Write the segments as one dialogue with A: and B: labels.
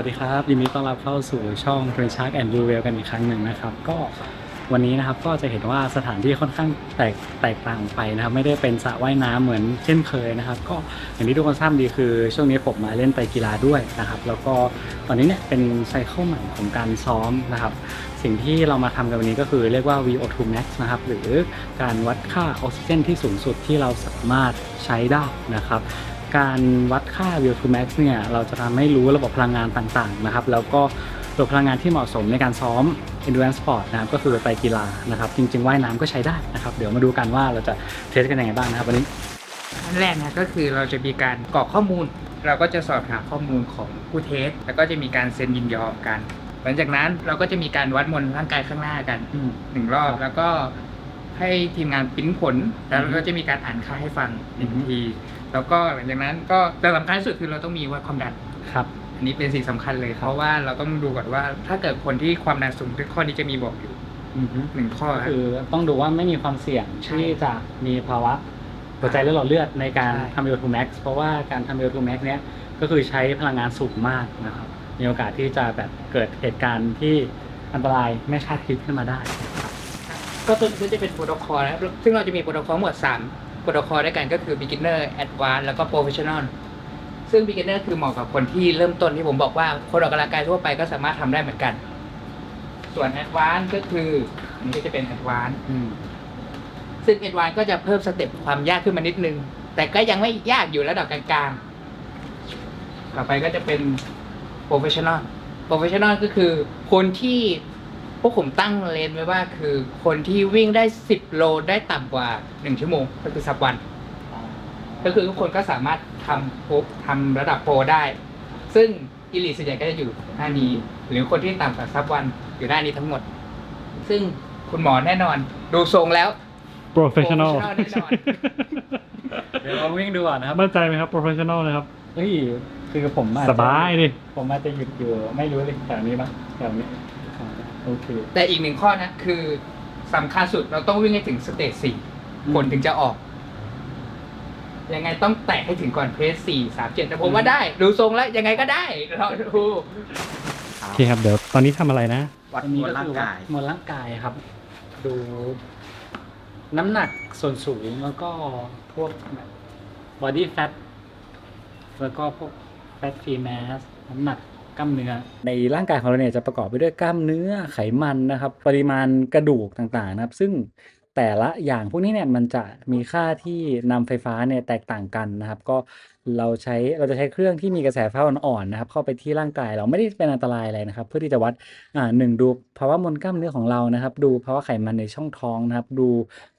A: วัสดีครับยินดีต้อนรับเข้าสู่ช่อง t r e n Shark and Blue Whale กันอีกครั้งหนึ่งนะครับ ก็วันนี้นะครับก็จะเห็นว่าสถานที่ค่อนข้างแตกแตกต่างไปนะครับ ไม่ได้เป็นสระว่ายน้ำเหมือนเช่นเคยนะครับ ก็อย่างที่ทุกคนทราบดีคือ ช่วงนี้ผมมาเล่นไตกีฬาด้วยนะครับ แล้วก็ตอนนี้เนี่ยเป็นไซเคิลใหม่ของการซ้อมนะครับ สิ่งที่เรามาทำกันวันนี้ก็คือเรียกว่า VO2 max นะครับ หรือการวัดค่าออกซิเจนที่สูงสุดที่เราสามารถใช้ได้นะครับ การวัดค่า VO2 max เนี่ยเราจะทำให้รู้ระบบพลังงานต่างๆนะครับ แล้วก็ระบบพลังงานที่เหมาะสมในการซ้อม endurance sport นะครับก็คือไปกีฬานะครับ จริง ๆ ว่ายน้ำก็ใช้ได้นะครับ เดี๋ยวมาดูกันว่าเราจะเทสกันยังไงบ้างนะครับวันนี้
B: ขั้นแรกนะก็คือเราจะมีการกรอกข้อมูล เราก็จะสอบถามข้อมูลของผู้เทส แล้วก็จะมีการเซ็นยินยอมกัน หลังจากนั้นเราก็จะมีการวัดมวลร่างกายข้างหน้ากัน
A: อืม
B: หนึ่งรอบแล้วก็ให้ทีมงานปริ้นผล แล้วเราก็จะมีการอ่านค่าให้ฟังหนึ่ง
A: อือฮึ
B: ที แล้วก็หลังจากนั้นก็แต่สำคัญที่สุดคือเราต้องมีวัดความดัน
A: ครับ
B: อันนี้เป็นสิ่งสำคัญเลย เพราะว่าเราต้องดูก่อนว่า ถ้าเกิดคนที่ความดันสูงข้อนี้จะมีบอกอยู่
A: อือฮึ
B: หนึ่งข้อ
A: ก็
B: ครับ
A: คือต้องดูว่าไม่มีความเสี่ยง
B: ใช่
A: ที่จะมีภาวะหัวใจและหลอดเลือดในการ
B: ใช่
A: ทำ VO2 max เพราะว่าการทำ VO2 max เนี้ยก็คือใช้พลังงานสูงมากนะครับ มีโอกาสที่จะแบบเกิดเหตุการณ์ที่อันตรายไม่คาดคิดขึ้นมาได้นะครับ
B: ก็ตัวนี้จะเป็นโปรโตคอลนะครับซึ่งเราจะมีโปรโตคอลหมวด3 โปรโตคอลด้วยกันก็คือ beginner advanced แล้วก็ professional ซึ่ง beginner คือเหมาะกับคนที่เริ่มต้นที่ผมบอกว่าคนออกกำลังกายทั่วไปก็สามารถทำได้เหมือนกัน ส่วน advanced ก็คืออันนี้ก็จะเป็น advanced ซึ่ง advanced ก็จะเพิ่มสเต็ปความยากขึ้นมานิดนึง แต่ก็ยังไม่ยากอยู่ระดับกลางๆ ต่อไปก็จะเป็น professional professional ก็คือคนที่ วกผมตั้งเลนไว้ว่าคือคนที่วิ่งได้ 10 โลได้ต่ำกว่า 1 ชั่วโมงก็คือสับวัน ก็คือทุกคนก็สามารถทำโปรทำระดับโปรได้ ซึ่งอีลิทส่วนใหญ่ก็จะอยู่หน้านี้ หรือคนที่ต่ำกว่าซับวันอยู่หน้านี้ทั้งหมด ซึ่งคุณหมอแน่นอน ดูทรงแล้ว
C: professional
B: professional แน่นอน
A: เดี๋ยวลองวิ่งดูก่อนนะครับ
C: มั่นใจไหมครับ professional นะครับ
A: เฮ้ยคือผมอาจจะ
C: สบายดิ
A: ผมอาจจะหยุดอยู่ไม่รู้เลยแถวนี้ปะแถวนี้อ่า โอเค
B: แต่อีกหนึ่งข้อนะคือสำคัญสุดเราต้องวิ่งให้ถึงสเตจสี่
A: อืม
B: ผลถึงจะออก ยังไงต้องแตะให้ถึงก่อนเพสสี่สามเจ็ดแต่ผมว่าได้ ดูทรงแล้ว ยังไงก็ได้เราดู
C: โอเคครับเดี๋ยวตอนนี้ทำอะไรนะ
D: วัด
A: อัน
D: ม
A: นี้
D: วล
A: ก็
D: ร่าง
A: คือวัด
D: กาย
A: มวลร่างกายครับ ดู น้ำหนักส่วนสูงแล้วก็พวกแบบ body fat แล้วก็พวก fat free mass น้ำหนัก กล้ามเนื้อ ในร่างกายของเราเนี่ยจะประกอบไปด้วยกล้ามเนื้อไขมันนะครับ ปริมาณกระดูกต่างๆนะครับ ซึ่งแต่ละอย่างพวกนี้เนี่ยมันจะมีค่าที่นำไฟฟ้าเนี่ยแตกต่างกันนะครับ ก็ เราใช้เราจะใช้เครื่องที่มีกระแสไฟอ่อนๆนะครับ เข้าไปที่ร่างกายเราไม่ได้เป็นอันตรายอะไรนะครับ เพื่อที่จะวัดอ่าหนึ่งดูภาวะมวลกล้ามเนื้อของเรานะครับ ดูภาวะไขมันในช่องท้องนะครับ ดู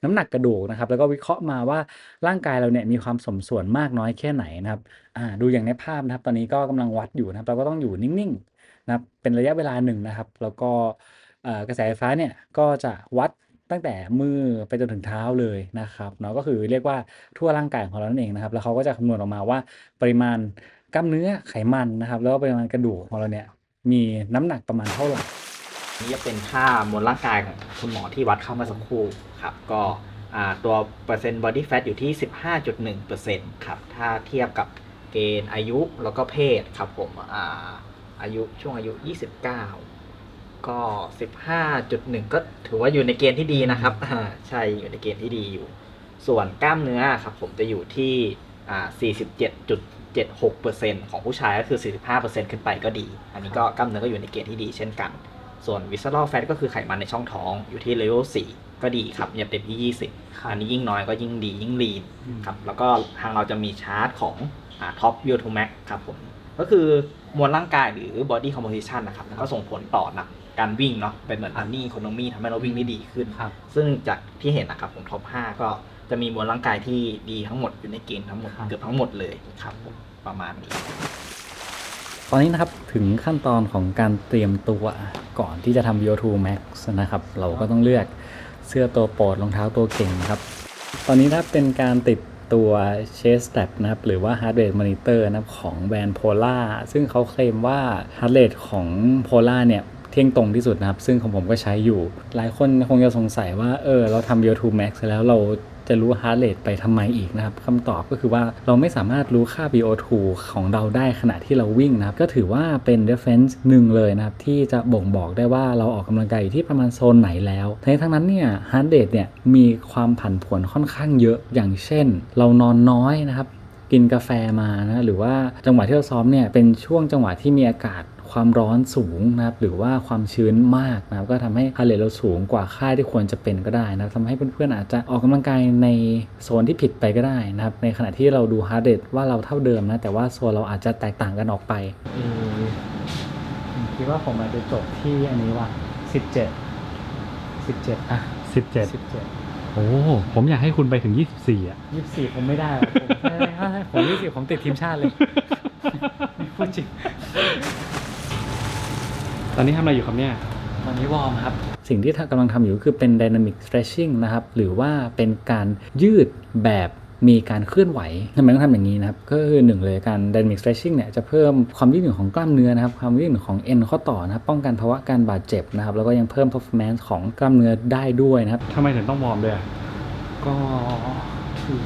A: น้ำหนักกระดูกนะครับ แล้วก็วิเคราะห์มาว่าร่างกายเราเนี่ยมีความสมส่วนมากน้อยแค่ไหนนะครับอ่าดูอย่างในภาพนะครับ ตอนนี้ก็กำลังวัดอยู่นะครับ เราก็ต้องอยู่นิ่งๆนะครับเป็นระยะเวลาหนึ่งนะครับ แล้วก็กระแสไฟฟ้าเนี่ยก็จะวัด ตั้งแต่มือไปจนถึงเท้าเลยนะครับเนาะก็คือเรียกว่าทั่วร่างกายของเรานั่นเองนะครับ แล้วเขาก็จะคำนวณออกมาว่าปริมาณกล้ามเนื้อไขมันนะครับ แล้วก็ปริมาณกระดูกของเราเนี่ยมีน้ำหนักประมาณเท่าไหร่
D: นี่จะเป็นค่ามวลร่างกายของคุณหมอที่วัดเข้ามาสักครู่ครับ ก็ตัวเปอร์เซ็นต์ body fat อยู่ที่ 15.1%ครับ ถ้าเทียบกับเกณฑ์อายุแล้วก็เพศครับผมอาอายุช่วงอายุ 29 ก็15.1ก็ถือว่าอยู่ในเกณฑ์ที่ดีนะครับอ่าใช่อยู่ในเกณฑ์ที่ดีอยู่ ส่วนกล้ามเนื้อครับผมจะอยู่ที่อ่า47.76%ของผู้ชายก็คือ45%ขึ้นไปก็ดี อันนี้ก็กล้ามเนื้อก็อยู่ในเกณฑ์ที่ดีเช่นกัน ส่วนวิส c อ r แฟตก็คือไขมันในช่องท้องอยู่ที่เลเวล4ก็ดีครับอย่าเต็มที่20อันนี้ยิ่งน้อยก็ยิ่งดียิ่งลีน
A: อืม
D: ครับแล้วก็ทางเราจะมีชาร์ตของท็อปวิวทูแม็กครับผมก็คือมวลร่างกายหรือ body composition นะครับมันก็ส่งผลต่อหนัก การวิ่งเนาะเป็นเหมือนอันนี้ e ค o นมีทำให้เราวิ่งได้ดีขึ้น
A: ครับ
D: ซึ่งจากที่เห็นนะครับผมท็อป 5 ก็จะมีมวลร่างกายที่ดีทั้งหมดอยู่ในเกณฑ์ทั้งหมด
A: ครับ
D: เกือบทั้งหมดเลยครับผมประมาณนี้
A: ตอนนี้นะครับถึงขั้นตอนของการเตรียมตัวก่อนที่จะทำ VO2 Max นะครับ เราก็ต้องเลือกเสื้อตัวโปรดรองเท้าตัวเก่งนะครับ ตอนนี้นะครับเป็นการติดตัว Chest Strap นะครับ หรือว่า Heart Rate Monitor นะครับของแบรนด์ Polar ซึ่งเขาเคลมว่า Heart Rate ของ Polar เนี่ยเที่ยงตรงที่สุดนะครับ ซึ่งของผมก็ใช้อยู่ หลายคนคงจะสงสัยว่าเออเราทำ VO2 Max แล้วเราจะรู้ heart rate ไปทำไมอีกนะครับคำตอบก็คือว่าเราไม่สามารถรู้ค่า VO2 ของเราได้ขณะที่เราวิ่งนะครับ ก็ถือว่าเป็น reference หนึ่งเลยนะครับ ที่จะบ่งบอกได้ว่าเราออกกำลังกายอยู่ที่ประมาณโซนไหนแล้วทั้งนี้ทั้งนั้นเนี่ย heart rate เนี่ยมีความผันผวนค่อนข้างเยอะอย่างเช่น เรานอนน้อยนะครับ กินกาแฟมานะหรือว่าจังหวะที่เราซ้อมเนี่ยเป็นช่วงจังหวะที่มีอากาศ ความร้อนสูงนะครับหรือว่าความชื้นมากนะครับก็ทำให้ฮาร์เรทเราสูงกว่าค่าที่ควรจะเป็นก็ได้นะครับทำให้เพื่อนๆอาจจะออกกำลังกายในโซนที่ผิดไปก็ได้นะครับในขณะที่เราดูฮาร์เรทว่าเราเท่าเดิมนะแต่ว่าโซนเราอาจจะแตกต่างกันออกไปคิดว่าผมอาจจะจบที่อันนี้ว่า17 17อะ
C: สิบเจ็ด
A: 17
C: โอ้ ผมอยากให้คุณไปถึงยี่สิบสี่อะ
A: ยี่สิบสี่ผมไม่ได้หรอกผมถ้าให้ผมยี่สิบผมติดทีมชาติเลยพูดจริง
C: ตอนนี้ทำอะไรอยู่ครับเนี่ย
A: ตอนนี้วอร์มครับ สิ่งที่กำลังทำอยู่ก็คือเป็น dynamic stretching นะครับ หรือว่าเป็นการยืดแบบมีการเคลื่อนไหวทำไมต้องทำอย่างนี้นะครับ ก็คือหนึ่งเลยการ dynamic stretching เนี่ยจะเพิ่มความยืดหยุ่นของกล้ามเนื้อนะครับ ความยืดหยุ่นของเอ็นข้อต่อนะครับ ป้องกันภาวะการบาดเจ็บนะครับ แล้วก็ยังเพิ่ม performance ของกล้ามเนื้อได้ด้วยนะครับ
C: ทำไมถึงต้องวอร์มด้วยอะ
A: ก็คือ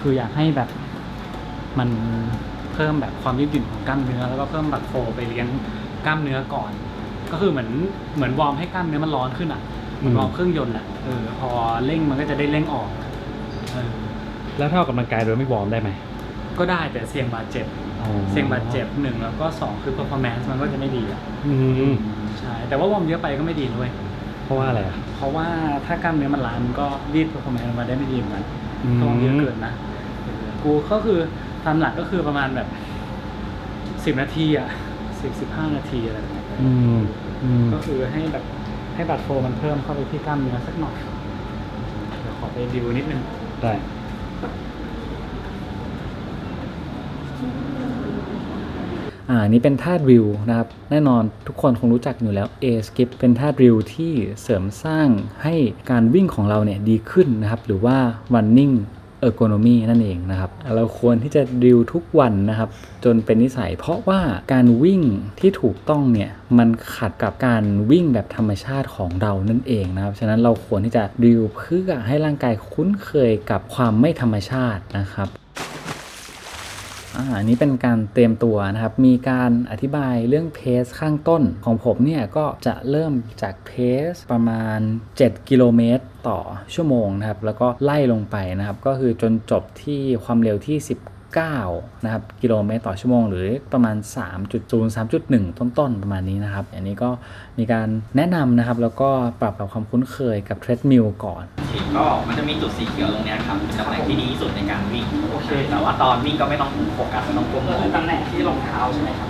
A: คืออยากให้แบบมัน เพิ่มแบบความยืดหยุ่นของกล้ามเนื้อ แล้วก็เพิ่มบัตโฟไปเลี้ยงกล้ามเนื้อก่อน ก็คือเหมือนเหมือนวอร์มให้กล้ามเนื้อมันร้อนขึ้นอะเหมือนวอร์มเครื่องยนต์อะเออพอเร่งมันก็จะได้เร่งออกเออ
C: แล้วถ้าออกกำลังกายโดยไม่วอร์มได้ไหม
A: ก็ได้แต่เสี่ยงบาดเจ็บ เสี่ยงบาดเจ็บหนึ่งแล้วก็สองคือ performance มันก็จะไม่ดีอะ
C: อืม
A: ใช่แต่ว่าวอร์มเยอะไปก็ไม่ดีด้วย
C: เพราะว่าอะไรอะ
A: เพราะว่าถ้ากล้ามเนื้อมันล้ามันก็รีด performance มาได้ไม่ดีเหมือนกัน
C: อืม
A: ก็เยอะเกินนะเออกูก็คือ ตามหลักก็คือประมาณแบบสิบนาทีอะสิบสิบห้านาทีอะไรแบบเนี้ย
C: อืมอืม
A: ก็คือให้แบบให้บัตรโฟมันเพิ่มเข้าไปที่กล้ามเนื้อสักหน่อยเดี๋ยวขอไปดิวนิดนึง
C: ได้
A: อ่านี่เป็นธาตุริวนะครับ แน่นอนทุกคนคงรู้จักอยู่แล้ว A skip เป็นธาตุริวที่เสริมสร้างให้การวิ่งของเราเนี่ยดีขึ้นนะครับ หรือว่า running เออร์โกนมีนั่นเองนะครับ เราควรที่จะดิวทุกวันนะครับ จนเป็นนิสัย เพราะว่าการวิ่งที่ถูกต้องเนี่ย มันขัดกับการวิ่งแบบธรรมชาติของเรานั่นเองนะครับ ฉะนั้นเราควรที่จะดิวเพื่อให้ร่างกายคุ้นเคยกับความไม่ธรรมชาตินะครับ อ่าอันนี้เป็นการเตรียมตัวนะครับ มีการอธิบายเรื่องเพสข้างต้นของผมเนี่ยก็จะเริ่มจากเพสประมาณ 7 กิโลเมตรต่อชั่วโมงนะครับ แล้วก็ไล่ลงไปนะครับ ก็คือจนจบที่ความเร็วที่ 19 นะครับ กิโลเมตรต่อชั่วโมง หรือประมาณ 3.0 3.1 ต้นๆ ประมาณนี้นะครับ อันนี้ก็มีการแนะนำนะครับ แล้วก็ปรับกับความคุ้นเคยกับเทรดมิลก่อน
D: ก็มันจะมีจุดสีเขียวตรงเนี้ยครับเป็นตำแหน่งที่ดีที่สุดในการวิ่ง
A: โอเค
D: แต่ว่าตอนวิ่งก็ไม่ต้องโฟกัสไม่ต้องก้มมอง
A: ตำแหน่งที่รองเท้าใช่ไหมครับ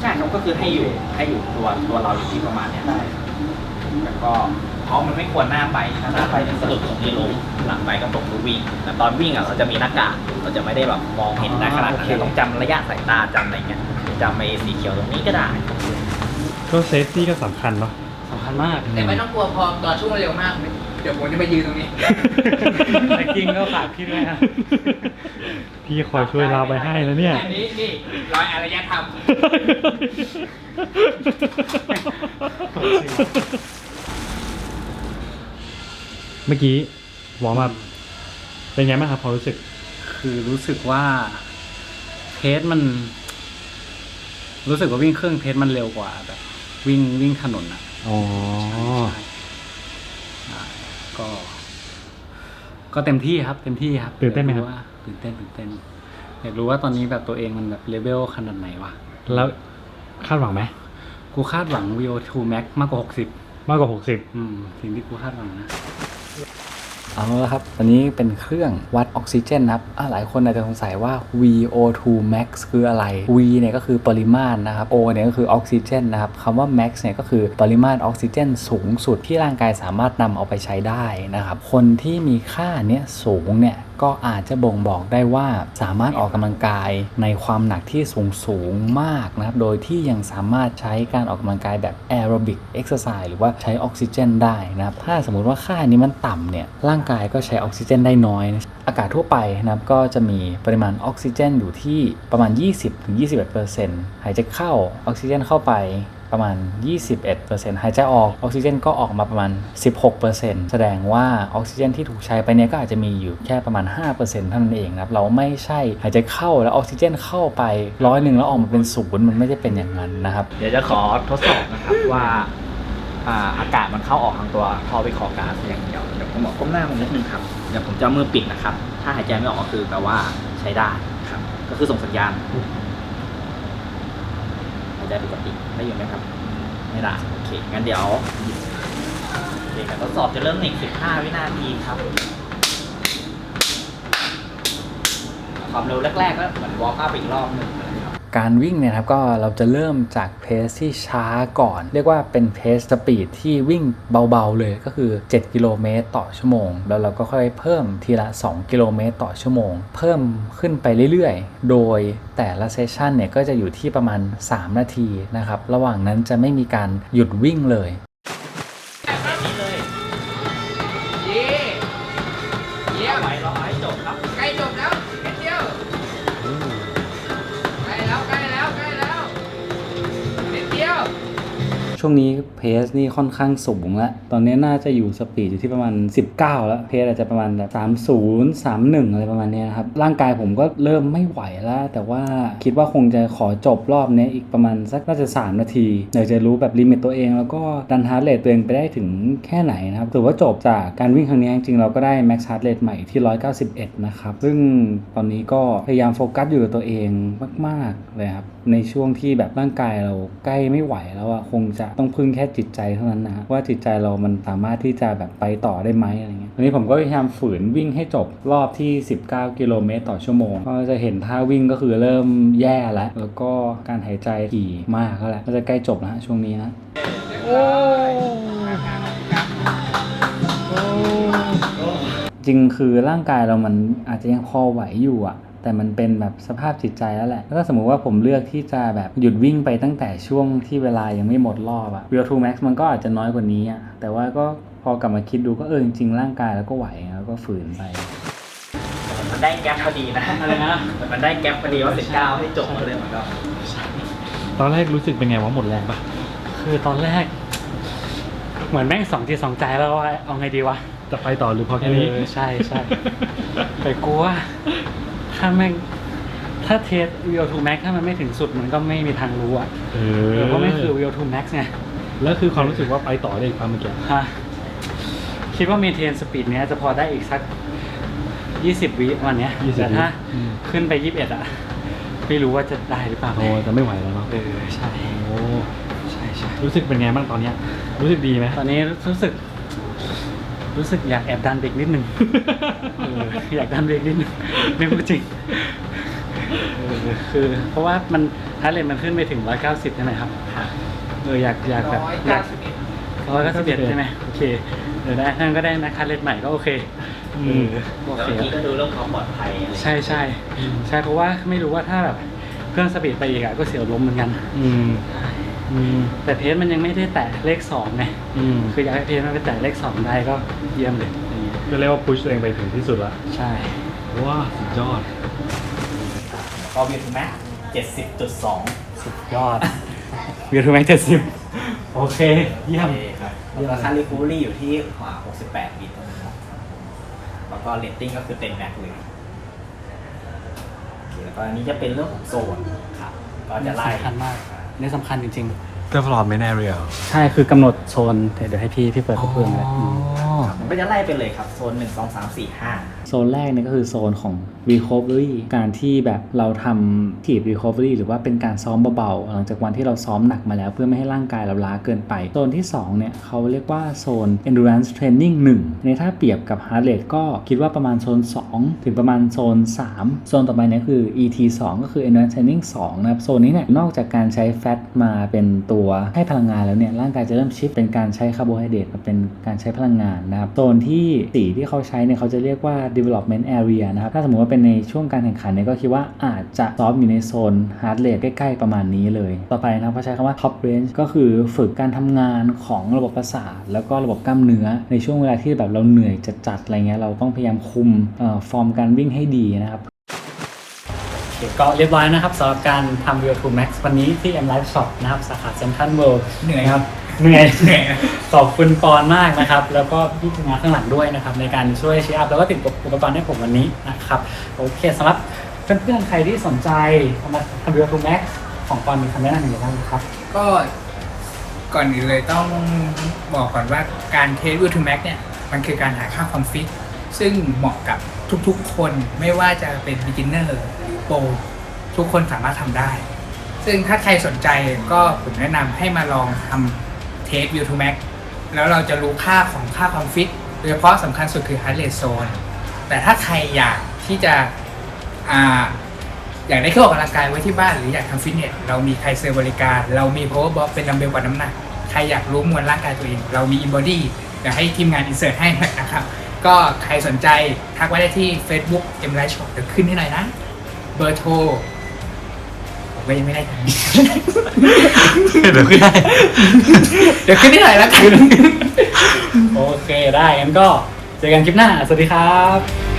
D: ใช่ครับก็คือให้อยู่ให้อยู่ตัวตัวเราอยู่ที่ประมาณเนี้ย
A: ได้
D: แล้วก็ เพราะมันไม่ควรหน้าไปถ้าหน้าไปจะสะดุดตรงนี้ลงหลังไปก็ตกลูกวิ่งแต่ตอนวิ่งอะเราจะมีหน้ากากเราจะไม่ได้แบบมองเห็นได้ขนาดนั้น
A: อ๋อโอเค
D: เราต้องจำระยะสายตาจำอะไรเงี้ยจำไอ้สีเขียวตรงนี้ก็ได้
C: ก็เซฟตี้ก็สำคัญเนาะ
A: สำคัญมาก
B: แต่ไม่ต้องกลัวพอตอนช่วงมันเร็วมากเดี๋ยวผมจะมายืนตรงนี้
A: แต่กิ้งก็ฝากพี่ด้วยนะ
C: พี่คอยช่วยเราไปให้แล้วเนี่ย
B: อันนี้นี่ร้อยอารยธรรม
C: เมื่อกี้วอร์มอัพเป็นไงบ้างครับความรู้สึก
A: คือรู้สึกว่าเพจมัน รู้สึกว่าวิ่งเครื่องเพจมันเร็วกว่าแบบ วิ่งวิ่งถนนอะ
C: อ๋อ
A: ใช่ใช่ก็ ก็เต็มที่ครับ เต็มที่ครับ
C: ตื่นเต้นไหมครับ
A: อยากว่าตื่นเต้นตื่นเต้น อยากรู้ว่าตอนนี้แบบตัวเองมันแบบเลเวลขนาดไหนวะ
C: แล้วคาดหวังไหม
A: กูคาดหวัง VO2 max มากกว่า 60
C: มากกว่าหกสิบ
A: อืม สิ่งที่กูคาดหวังนะ เอาละครับตอนนี้เป็นเครื่องวัดออกซิเจนนะครับหลายคนอาจจะสงสัยว่า VO2 max คืออะไร V เนี่ยก็คือปริมาตรนะครับ O เนี่ยก็คือออกซิเจนนะครับคำว่า max เนี่ยก็คือปริมาตรออกซิเจนสูงสุดที่ร่างกายสามารถนำเอาไปใช้ได้นะครับ คนที่มีค่าเนี้ยสูงเนี่ย ก็อาจจะบ่งบอกได้ว่าสามารถออกกำลังกายในความหนักที่สูงสูงมากนะครับ โดยที่ยังสามารถใช้การออกกำลังกายแบบแอโรบิกเอ็กซ์ไซส์หรือว่าใช้ออกซิเจนได้นะครับ ถ้าสมมุติว่าค่านี้มันต่ำเนี่ย ร่างกายก็ใช้ออกซิเจนได้น้อยนะอากาศทั่วไปนะครับก็จะมีปริมาณออกซิเจนอยู่ที่ประมาณ 20-21%หายใจเข้าออกซิเจนเข้าไป ประมาณ 21%หายใจออกออกซิเจนก็ออกมาประมาณ 16%แสดงว่าออกซิเจนที่ถูกใช้ไปเนี่ยก็อาจจะมีอยู่แค่ประมาณ 5%เท่านั้นเองนะครับเราไม่ใช่หายใจเข้าแล้วออกซิเจนเข้าไปร้อยหนึ่งแล้วออกมาเป็นศูนย์มันไม่ได้เป็นอย่างนั้นนะครับ
D: เดี๋ยวจะขอทดสอบนะครับว่าอ่าอากาศมันเข้าออกทางตัวท่อวิเคราะห์ก๊าซอย่างเดียวเดี๋ยวผมบอกก้มหน้ามานิดนึงครับเดี๋ยวผมจะมือปิดนะครับ ถ้าหายใจไม่ออกก็คือแปลว่าใช้ได้ครับ ก็คือส่งสัญญาณ หายใจปกติได้อยู่ไหมครับ ไม่ได้โอเค งั้นเดี๋ยวโอเคการทดสอบจะเริ่มใน15 วินาทีครับ ความเร็วแรกๆก็เหมือนวอร์กอัพอีกรอบหนึ่ง
A: การวิ่งเนี่ยครับก็เราจะเริ่มจากเพสที่ช้าก่อน เรียกว่าเป็นเพสสปีดที่วิ่งเบาๆเลยก็คือ 7 กิโลเมตรต่อชั่วโมง แล้วเราก็ค่อยเพิ่มทีละ 2 กิโลเมตรต่อชั่วโมง เพิ่มขึ้นไปเรื่อยๆ โดยแต่ละเซสชันเนี่ยก็จะอยู่ที่ประมาณ 3 นาทีนะครับ ระหว่างนั้นจะไม่มีการหยุดวิ่งเลย ช่วงนี้เพสนี่ค่อนข้างสูงแล้วตอนนี้น่าจะอยู่สปีดอยู่ที่ประมาณ 19 แล้วเพสอาจจะประมาณแบบ30 31 อะไรประมาณนี้นะครับ ร่างกายผมก็เริ่มไม่ไหวแล้ว แต่ว่าคิดว่าคงจะขอจบรอบนี้อีกประมาณสักน่าจะ 3 นาทีอยากจะรู้แบบลิมิตตัวเอง แล้วก็ดันฮาร์ดเรทตัวเองไปได้ถึงแค่ไหนนะครับถือว่าจบจากการวิ่งครั้งนี้จริงๆเราก็ได้แม็กซ์ฮาร์ดเรทใหม่ที่ 191 นะครับซึ่งตอนนี้ก็พยายามโฟกัสอยู่กับตัวเองมาก ๆ เลยครับในช่วงที่แบบร่างกายเราใกล้ไม่ไหวแล้วอะคงจะต้องพึ่งแค่จิตใจเท่านั้นนะฮะว่าจิตใจเรามันสามารถที่จะแบบไปต่อได้ไหมอะไรเงี้ยตอนนี้ผมก็พยายามฝืนวิ่งให้จบรอบที่ 19 กิโลเมตรต่อชั่วโมง ก็จะเห็นท่าวิ่งก็คือเริ่มแย่แล้ว แล้วก็การหายใจถี่มากแล้วแหละก็จะใกล้จบแล้วฮะช่วงนี้นะจริงคือร่างกายเรามันอาจจะยังพอไหวอยู่อะ แต่มันเป็นแบบสภาพจิตใจแล้วแหละแล้วถ้าสมมุติว่าผมเลือกที่จะแบบหยุดวิ่งไปตั้งแต่ช่วงที่เวลายังไม่หมดรอบอะ VO2 max มันก็อาจจะน้อยกว่านี้อะแต่ว่าก็พอกลับมาคิดดูก็เออจริงๆร่างกายเราก็ไหวแล้วก็ฝืนไป
D: มันได้แก๊ปพอดีนะ
B: อะไรนะ
D: มันได้แก๊ปพอดีว่า19ให้จบเลยเหมือนกับ
C: ตอนแรกรู้สึกเป็นไงว่าหมดแรงปะ
B: คือตอนแรก เหมือนแม่งสองจิตสองใจแล้วว่าเอาไงดีวะ
C: จะไปต่อหรือพอแค่นี้
B: เออใช่ใช่แต่กลัว ถ้าแม่งถ้าเทส VO2 max ถ้ามันไม่ถึงสุดมันก็ไม่มีทางรู้อะ
C: เอ
B: เออเพราะไม่คือ VO2 max ไง
C: แล้วคือความรู้สึกว่าไปต่อได้อีกความเมื่อกี้
B: ฮะคิดว่า maintain speed เนี้ยจะพอได้อีกสักยี่สิบวิวันเนี้ย
C: ยี่สิบ
B: แต่ถ้า
C: อืม
B: ขึ้นไปยี่สิบเอ็ดอะไม่รู้ว่าจะได้หรือเปล่า
C: โอ้จะไม่ไหวแล้วเนาะ
B: เออใช่
C: โอ้
B: ใช่ใช่
C: รู้สึกเป็นไงบ้างตอนเนี้ยรู้สึกดีไหม
B: ตอนนี้รู้สึก รู้สึกอยากแอบดันเบรกนิดนึงเอออยากดันเบรกนิดนึงไม่พูดจริงเออคือเพราะว่ามันฮาร์เรทมันขึ้นไปถึง 190ใช่ไหมครับเอออยากอยากแบบอยากร้อยเก้าสิบเอ็ดใช่ไหมโอเคเออได้นั่นก็ได้นะคาร์เรทใหม่ก็โอเคเออโอ
D: แล้ว
B: เค
D: เมื่อกี้ก็ดูเรื่องความปลอดภัยอะไร
B: ใช่ใช่ใช่เพราะว่าไม่รู้ว่าถ้าแบบเครื่องสปีดไปอีกอะก็เสียวล้มเหมือนกัน
C: อืมอืม
B: แต่เพจมันยังไม่ได้แตะเลขสองไง
C: อืม
B: คืออยากให้เพจมันไปแตะเลขสองได้ก็เยี่ยมเลยอย่างเงี้ย
C: ก็เรียกว่าพุชตัวเองไปถึงที่สุดละ
B: ใช่
C: ว้าสุดยอด
D: ก็วิวทูแม็ก70.2
B: สุดยอดวิวทูแม็กเจ็ดสิบโอเค เยี่ยม
D: โอเคครับแล้วก็ค่ารีคูเวอรี่อยู่ที่กว่า68บิตนะครับแล้วก็เรตติ้งก็คือเต็มแม็กเลยโอเคแล้วก็อันนี้จะเป็นเรื่องของโซนครับก็จะไล่
B: สำคัญมาก นี่สำคัญจริง
C: development area
B: ๆ ใช่คือกำหนดโซนเดี๋ยวเดี๋ยวให้พี่พี่เปิดเขาเพิ่มเลยม
D: มันก็จะไล่ไปเลยครับ โซน 1 2 3 4 5
A: โซนแรกเนี่ยก็คือโซนของ recovery การที่แบบเราทำทีบ recovery หรือว่าเป็นการซ้อมเบาๆ หลังจากวันที่เราซ้อมหนักมาแล้วเพื่อไม่ให้ร่างกายเราล้าเกินไป โซนที่ 2 เนี่ยเขาเรียกว่าโซน endurance training 1 ในถ้าเปรียบกับ heart rate ก็คิดว่าประมาณโซน 2 ถึงประมาณโซน 3 โซนต่อไปเนี่ยคือ ET 2 ก็คือ endurance training 2 นะครับ โซนนี้เนี่ยนอกจากการใช้แฟตมาเป็นตัวให้พลังงานแล้วเนี่ยร่างกายจะเริ่มชิฟเป็นการใช้คาร์โบไฮเดรตมาเป็นการใช้พลังงานนะครับโซนที่สี่ที่เขาใช้เนี่ยเขาจะเรียกว่า development area นะครับถ้าสมมติว่าเป็นในช่วงการแข่งขันเนี่ยก็คิดว่าอาจจะซ้อมอยู่ในโซน heart rate ใกล้ ๆ ประมาณนี้เลย ต่อไปนะครับเขาใช้คำว่า top range ก็คือฝึกการทำงานของระบบประสาท แล้วก็ระบบกล้ามเนื้อในช่วงเวลาที่แบบเราเหนื่อยจัดๆอะไรเงี้ยเราต้องพยายามคุมเอ่อฟอร์มการวิ่งให้ดีนะครับ
D: โอเค
A: ก็เรียบร้อยนะครับสำหรับการทำ Real to Max วันนี้ที่ M Live Shop นะครับ สาขาเซ็นทรัลเวิลด์
B: เหนื่อย
A: นะครับ
B: เหนื่อย
A: ขอบคุณปอนมากนะครับ แล้วก็พี่ทีมงานข้างหลังด้วยนะครับ ในการช่วยเชียร์อัพแล้วก็ติดอุปกรณ์ให้ผมวันนี้นะครับ โอเคสำหรับเพื่อนๆใครที่สนใจทำมาทำ Real to Max ของปอนมีคำแนะนำอย่างไรบ้างครับ
B: ก็ก่อนอื่นเลยต้องบอกก่อนว่าการเทส View to Max เนี่ยมันคือการหาค่าความฟิตซึ่งเหมาะกับทุกๆ คนไม่ว่าจะเป็น beginner หรือ pro ทุกคนสามารถทำได้ ซึ่งถ้าใครสนใจก็ผมแนะนำให้มาลองทำ เทส View to Max แล้วเราจะรู้ค่าของค่าความฟิตโดยเฉพาะสำคัญสุดคือ heart rate zone แต่ถ้าใครอยากที่จะอ่าอยากได้เครื่องออกกำลังกายไว้ที่บ้านหรืออยากทำฟิตเนสเรามีใครเซอร์บริการ เรามี power box เป็นดัมเบลวัดน้ำหนัก ใครอยากรู้มวลร่างกายตัวเอง เรามี InBody เดี๋ยวให้ทีมงานอินเสิร์ตให้นะครับ ก็ใครสนใจทักไว้ได้ที่ Facebook M Life Shop เดี๋ยวขึ้นให้หน่อยนะ เบอร์โทร ผมก็ยังไม่ได้
C: เดี๋ยวขึ้นได้
B: เดี๋ยวขึ้นให้หน่อยแล้วกัน
A: โอเคได้งั้นก็เจอกันคลิปหน้า สวัสดีครับ